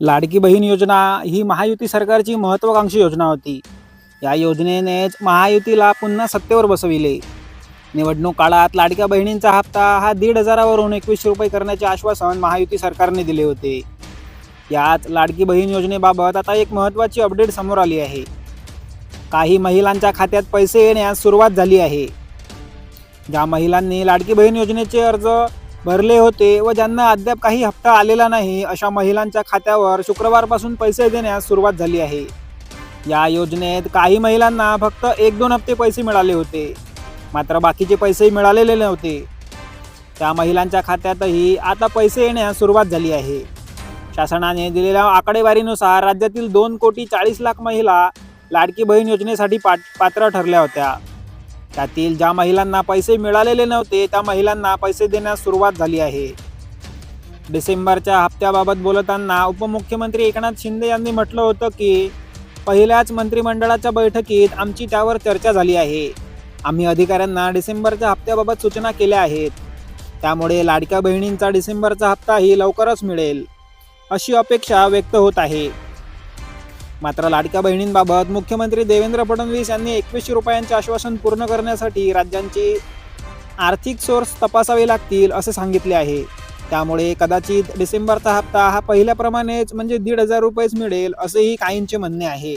लाडकी बहीण योजना ही महायुती सरकारची महत्त्वाकांक्षी योजना होती. या योजनेनेच महायुतीला पुन्हा सत्तेवर बसविले. निवडणूक काळात लाडक्या बहिणींचा हप्ता हा दीड हजारावरून एकवीसशे रुपये करण्याचे आश्वासन महायुती सरकारने दिले होते. याच लाडकी बहीण योजनेबाबत आता एक महत्त्वाची अपडेट समोर आली आहे. काही महिलांच्या खात्यात पैसे येण्यास सुरुवात झाली आहे. ज्या महिलांनी लाडकी बहीण योजनेचे अर्ज भरले होते व ज्यांना अद्याप काही हप्ता आलेला नाही अशा महिलांच्या खात्यावर शुक्रवारपासून पैसे देण्यास सुरुवात झाली आहे. या योजनेत काही महिलांना फक्त एक दोन हप्ते पैसे मिळाले होते मात्र बाकीचे पैसे मिळालेले नव्हते. त्या महिलांच्या खात्यातही आता पैसे येण्यास सुरुवात झाली आहे. शासनाने दिलेल्या आकडेवारीनुसार राज्यातील दोन कोटी चाळीस लाख महिला लाडकी बहीण योजनेसाठी पाट पात्र ठरल्या होत्या. त्यातील ज्या महिलांना पैसे मिळालेले नव्हते त्या महिलांना पैसे देण्यास सुरुवात झाली आहे. डिसेंबरच्या हप्त्याबाबत बोलताना उपमुख्यमंत्री एकनाथ शिंदे यांनी म्हटलं होतं की पहिल्याच मंत्रिमंडळाच्या बैठकीत आमची त्यावर चर्चा झाली आहे. आम्ही अधिकाऱ्यांना डिसेंबरच्या हप्त्याबाबत सूचना केल्या आहेत. त्यामुळे लाडक्या बहिणींचा डिसेंबरचा हप्ताही लवकरच मिळेल अशी अपेक्षा व्यक्त होत आहे. मात्र लाडक्या बहिणींबाबत मुख्यमंत्री देवेंद्र फडणवीस यांनी एकवीसशे रुपयांचे आश्वासन पूर्ण करण्यासाठी राज्यांची आर्थिक सोर्स तपासावे लागतील असे सांगितले आहे. त्यामुळे कदाचित डिसेंबरचा हप्ता हा पहिल्याप्रमाणेच म्हणजे दीड हजार रुपयेच मिळेल असेही काहींचे म्हणणे आहे.